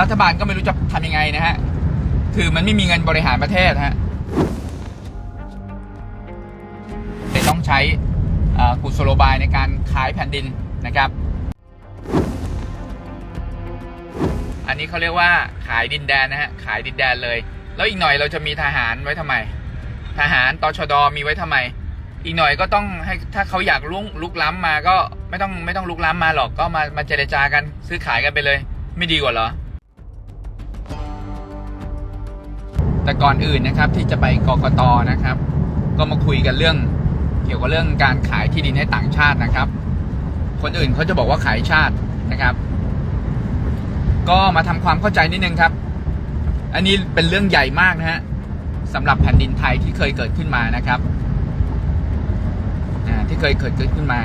รัฐบาลก็ไม่รู้จะทำยังไงนะฮะ คือมันไม่มีเงินบริหารประเทศฮะแต่ต้องใช้กุศโลบายในการขายแผ่นดินนะครับ อันนี้เขาเรียกว่าขายดินแดนนะฮะ ขายดินแดนเลย แล้วอีกหน่อยเราจะมีทหารไว้ทำไม ทหารตชดมีไว้ทำไม อีกหน่อยก็ต้องให้ถ้าเขาอยากลุกลุกล้ำมาก็ไม่ต้องไม่ต้องลุกล้ำมาหรอกก็มามาเจรจากันซื้อขายกันไปเลย ไม่ดีกว่าเหรอ แต่ก่อนอื่นนะครับที่จะไปกกตนะครับ ก็มาคุยกันเรื่อง เกี่ยวกับเรื่องการขายที่ดินให้ต่างชาตินะครับ คนอื่นเขาจะบอกว่าขายชาตินะครับ ก็มาทำความเข้าใจนิดนึงครับ อันนี้เป็นเรื่องใหญ่มากนะฮะสำหรับแผ่นดินไทยที่เคยเกิดขึ้นมานะครับที่เคยเกิดขึ้นมา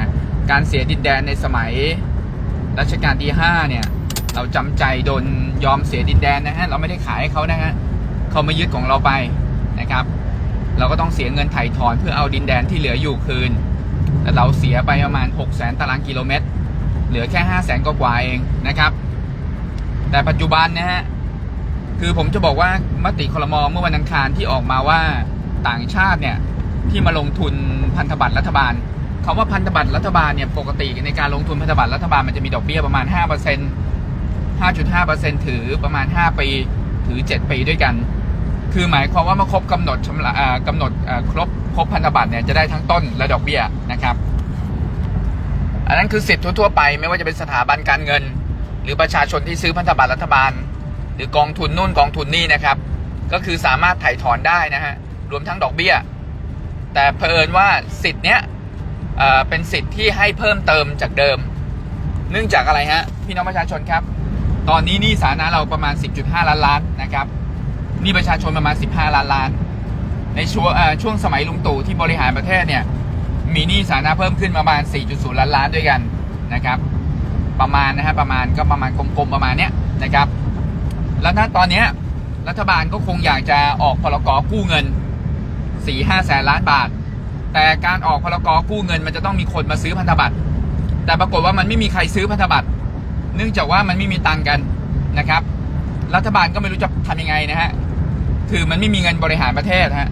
การเสียดินแดนในสมัยรัชกาลที่5เนี่ยเราจำใจโดนยอมเสียดินแดนนะฮะเราไม่ได้ขายให้เขานะฮะ เขามายึดของเราไปนะครับ เราก็ต้องเสียเงินไถ่ถอนเพื่อเอาดินแดนที่เหลืออยู่คืนแต่เราเสียไปประมาณ 6 0 0 0 0ตารางกิโลเมตร เหลือแค่ 5 0 0 0 0 0กว่าเองนะครับ แต่ปัจจุบันนะฮะคือผมจะบอกว่ามติคลมอเมื่อวันอังคารที่ออกมาว่าต่างชาติเนี่ยที่มาลงทุนพันธบัตรรัฐบาลคำว่าพันธบัตรรัฐบาลเนี่ยปกติในการลงทุนพันธบัตรรัฐบาลมันจะมีดอกเบี้ยประมาณ 5% 5.5%ถือประมาณ 5 ปี ถือ 7 ปีด้วยกัน คือหมายความว่าเมื่อครบกำหนดชำระกำหนดครบครบพันธบัตรเนี่ยจะได้ทั้งต้นและดอกเบี้ยนะครับ อันนั้นคือสิทธิ์ทั่วๆไปไม่ว่าจะเป็นสถาบันการเงิน หรือประชาชนที่ซื้อพันธบัตรรัฐบาล หรือกองทุนนู่นกองทุนนี่นะครับ ก็คือสามารถถ่ายถอนได้นะฮะรวมทั้งดอกเบี้ย แต่เผอิญว่าสิทธิ์เนี้ยเป็นสิทธิ์ที่ให้เพิ่มเติมจากเดิม เนื่องจากอะไรฮะพี่น้องประชาชนครับ ตอนนี้หนี่สาธารณะเราประมาณ 10.5 ล้านล้านนะครับ นี่ประชาชนประมาณ 15 ล้านล้าน ในช่วงช่วงสมัยลุงตู่ที่บริหารประเทศเนี่ย มีหนี้สาธารณะเพิ่มขึ้นประมาณ 4.0 ล้านล้านด้วยกันนะครับ ประมาณนะฮะประมาณก็ประมาณกลมๆประมาณเนี้ยนะครับ แล้วณตอนเนี้ยรัฐบาลก็คงอยากจะออกพลกกู้เงิน 4 5แสนล้านบาท แต่การออกพลกกู้เงิน มันจะต้องมีคนมาซื้อพันธบัตร แต่ปรากฏว่ามันไม่มีใครซื้อพันธบัตร เนื่องจากว่ามันไม่มีตังกันนะครับรัฐบาลก็ไม่รู้จะทำยังไงนะฮะ คือมันไม่มีเงินบริหารประเทศฮะ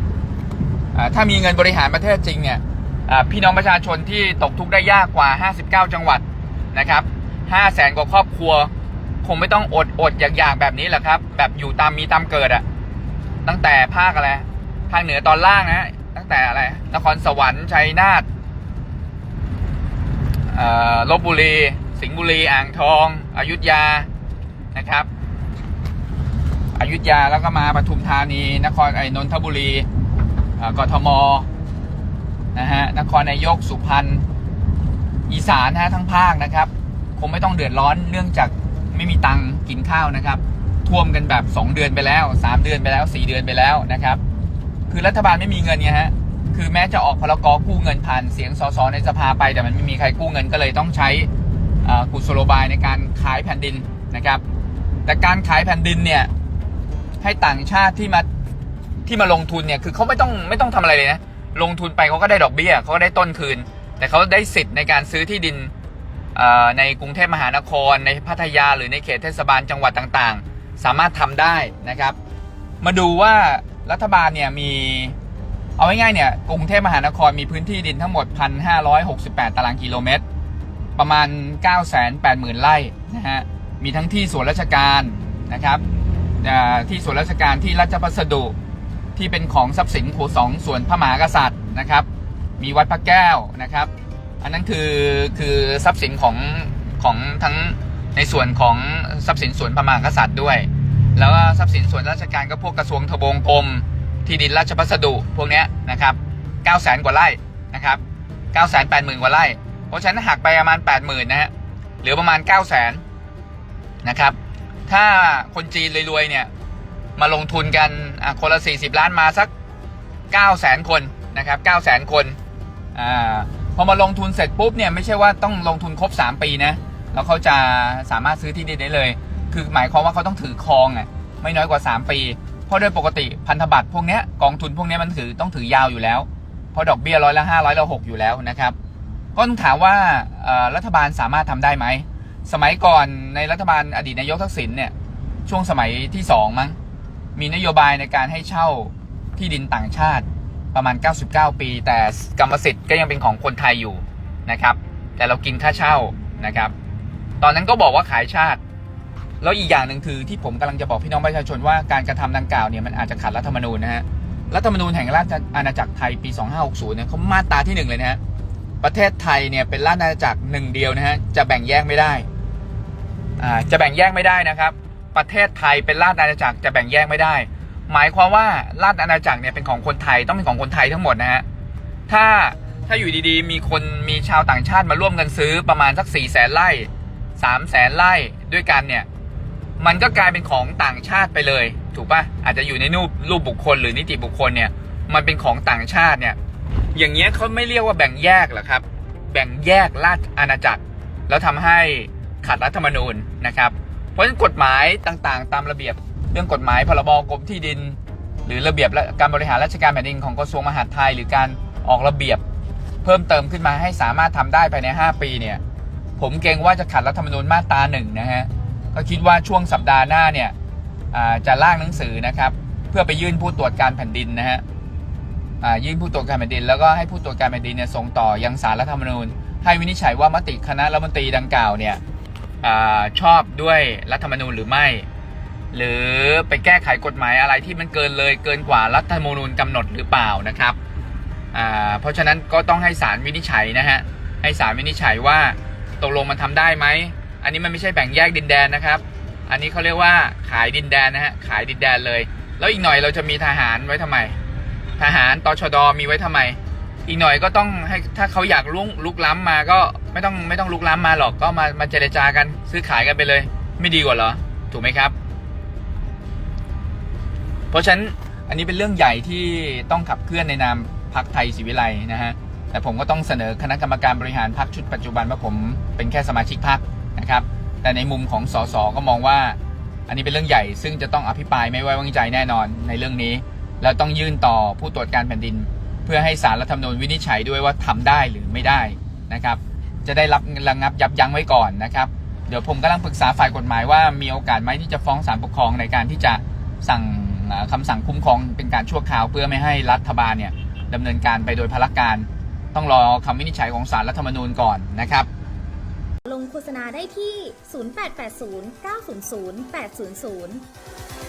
ถ้ามีเงินบริหารประเทศจริงเนี่ยพี่น้องประชาชนที่ตกทุกข์ได้ยากกว่า 59 จังหวัดนะครับ5แสนกว่าครอบครัว คงไม่ต้องอดอดอยากๆแบบนี้แหละครับ แบบอยู่ตามมีตามเกิดอะตั้งแต่ภาคอะไรภาคเหนือตอนล่างนะตั้งแต่อะไรนครสวรรค์ชัยนาทลบบุรี สิงห์บุรี อ่างทอง อยุธยานะครับ อยุธยาแล้วก็มาปทุมธานี นครไอ้นนทบุรีอ่อกทมนะฮะนครนายกสุพรรณอีสานนะฮะทั้งภาคนะครับ คงไม่ต้องเดือดร้อนเนื่องจากไม่มีตังกินข้าวนะครับ ท่วมกันแบบ 2 เดือนไปแล้ว 3 เดือนไปแล้ว 4 เดือนไปแล้วนะครับ คือรัฐบาลไม่มีเงินไงฮะคือแม้จะออกพลกกู้เงินผ่านเสียงสสในสภาไป แต่มันไม่มีใครกู้เงินก็เลยต้องใช้อ่ากุศโลบายในการขายแผ่นดินนะครับ แต่การขายแผ่นดินเนี่ย ให้ต่างชาติที่มาที่มาลงทุนเนี่ยคือเขาไม่ต้องไม่ต้องทำอะไรเลยนะ ลงทุนไปเขาก็ได้ดอกเบี้ยเขาก็ได้ต้นคืน แต่เขาได้สิทธิ์ในการซื้อที่ดินในกรุงเทพมหานคร ในพัทยาหรือในเขตเทศบาลจังหวัดต่างๆ สามารถทำได้นะครับ มาดูว่ารัฐบาลเนี่ยมีเอาง่ายๆเนี่ยกรุงเทพมหานครมีพื้นที่ดินทั้งหมด 1,568 ตารางกิโลเมตร ประมาณ 980,000ไร่นะฮะมีทั้งที่สวนราชการนะครับ ที่สวนราชการที่ราชพัสดุที่เป็นของทรัพย์สินของสองส่วนพระมหากษัตริย์นะครับ มีวัดพระแก้วนะครับ อันนั้นคือคือทรัพย์สินของของทั้งในส่วนของทรัพย์สินส่วนพระมหากษัตริย์ด้วย แล้วก็ทรัพย์สินส่วนราชการก็พวกกระทรวงทบวงกรมที่ดินราชพัสดุพวกเนี้ยนะครับ9 0 0 0 0 0 กว่าไร่นะครับ9 8 0 0 0 0 กว่าไร่ เพราะฉะนั้นหักไปประมาณ 80,000นะฮะเหลือประมาณ 9 0 0 0 0 0นะครับ ถ้าคนจีนรวยๆเนี่ยมาลงทุนกันอะคนละ 40 ล้านมาสัก 9 0 0 0 0 0 คนนะครับ9 0 0 0 0 0 คนอ่าพอมาลงทุนเสร็จปุ๊บเนี่ยไม่ใช่ว่าต้องลงทุนครบ 3 ปีนะแล้วเขาจะสามารถซื้อที่ดินได้เลย คือหมายความว่าเขาต้องถือครองอะไม่น้อยกว่า 3 ปี เพราะโดยปกติพันธบัตรพวกเนี้ยกองทุนพวกเนี้ยมันถือต้องถือยาวอยู่แล้ว เพราะดอกเบี้ยร้อยละห้าร้อยละหกอยู่แล้วนะครับก็ต้องถามว่ารัฐบาลสามารถทำได้ไหม สมัยก่อนในรัฐบาลอดีตนายกทักษิณเนี่ยช่วงสมัยที่สองมั้งมีนโยบายในการให้เช่าที่ดินต่างชาติประมาณ 99 ปี แต่กรรมสิทธิ์ก็ยังเป็นของคนไทยอยู่นะครับ แต่เรากินค่าเช่านะครับ ตอนนั้นก็บอกว่าขายชาติ แล้วอีกอย่างหนึ่งคือที่ผมกำลังจะบอกพี่น้องประชาชนว่าการกระทำดังกล่าวเนี่ยมันอาจจะขัดรัฐธรรมนูญนะฮะรัฐธรรมนูญแห่งราชอาณาจักรไทยปี 2560เนี่ยเขามาตราที่หนึ่งเลยนะฮะ ประเทศไทยเนี่ยเป็นราชอาณาจักรหนึ่งเดียวนะฮะจะแบ่งแยกไม่ได้อ่าจะแบ่งแยกไม่ได้นะครับ ประเทศไทยเป็นราชอาณาจักรจะแบ่งแยกไม่ได้ หมายความว่าราชอาณาจักรเนี่ยเป็นของคนไทยต้องเป็นของคนไทยทั้งหมดนะฮะถ้าถ้าอยู่ดีๆ มีคนมีชาวต่างชาติมาร่วมกันซื้อประมาณสัก4ี่แสนไร่สามแสนไร่ด้วยกันเนี่ยมันก็กลายเป็นของต่างชาติไปเลย ถูกปะอาจจะอยู่ในรูปรูปบุคคลหรือนิติบุคคลเนี่ยมันเป็นของต่างชาติเนี่ย อย่างเงี้ยเขาไม่เรียกว่าแบ่งแยกหรอครับ แบ่งแยกราชอาณาจักร แล้วทำให้ขัดรัฐธรรมนูญนะครับ เพราะฉะนั้นกฎหมายต่างๆ ตามระเบียบ เรื่องกฎหมายพรบกรมที่ดิน หรือระเบียบการบริหารราชการแผ่นดินของกระทรวงมหาดไทย หรือการออกระเบียบ เพิ่มเติมขึ้นมาให้สามารถทำได้ภายใน 5 ปีเนี่ยผมเกรงว่าจะขัดรัฐธรรมนูญมาตราหนึ่งนะฮะก็คิดว่าช่วงสัปดาห์หน้าเนี่ยจะร่างหนังสือนะครับ เพื่อไปยื่นผู้ตรวจการแผ่นดินนะฮะ ยื่นผู้ตรวจการแผ่นดิน แล้วก็ให้ผู้ตรวจการแผ่นดินเนี่ยส่งต่อยังสารรัฐธรรมนูญ ให้วินิจฉัยว่ามติคณะรัฐมนตรีดังกล่าวเนี่ยอชอบด้วยรัฐธรรมนูญหรือไม่ หรือไปแก้ไขกฎหมายอะไรที่มันเกินเลยเกินกว่ารัฐธรรมนูญกำหนดหรือเปล่านะครับเพราะฉะนั้นก็ต้องให้ศาลวินิจฉัยนะฮะให้ศาลวินิจฉัยว่าตกลงมันทำได้ไหม อันนี้มันไม่ใช่แบ่งแยกดินแดนนะครับ อันนี้เขาเรียกว่าขายดินแดนนะฮะขายดินแดนเลย แล้วอีกหน่อยเราจะมีทหารไว้ทำไม ทหารตชดมีไว้ทำไม อีกหน่อยก็ต้องให้ถ้าเขาอยากลุกลุกล้ำมาก็ไม่ต้องไม่ต้องลุกล้ำมาหรอกก็มามาเจรจากันซื้อขายกันไปเลย ไม่ดีกว่าเหรอ ถูกไหมครับ เพราะฉะนั้นอันนี้เป็นเรื่องใหญ่ที่ต้องขับเคลื่อนในนามพักไทยศิวิไลนะฮะแต่ผมก็ต้องเสนอคณะกรรมการบริหารพักชุดปัจจุบันว่าผมเป็นแค่สมาชิกพักนะครับ แต่ในมุมของสสก็มองว่า อันนี้เป็นเรื่องใหญ่ ซึ่งจะต้องอภิปรายไม่ไว้วางใจแน่นอนในเรื่องนี้ แล้วต้องยื่นต่อผู้ตรวจการแผ่นดิน เพื่อให้สารรัฐธรรมนูญวินิจฉัยด้วยว่าทำได้หรือไม่ได้นะครับ จะได้รับระงับยับยั้งไว้ก่อนนะครับ เดี๋ยวผมกำลังปรึกษาฝ่ายกฎหมายว่ามีโอกาสไหมที่จะฟ้องศาลปกครองในการที่จะสั่งเอ่อคำสั่งคุ้มครองเป็นการชั่วคราว เพื่อไม่ให้รัฐบาลเนี่ยดำเนินการไปโดยพลการ ต้องรอคำวินิจฉัยของศาลรัฐธรรมนูญก่อนนะครับ ลงโฆษณาได้ที่ 0880 900 800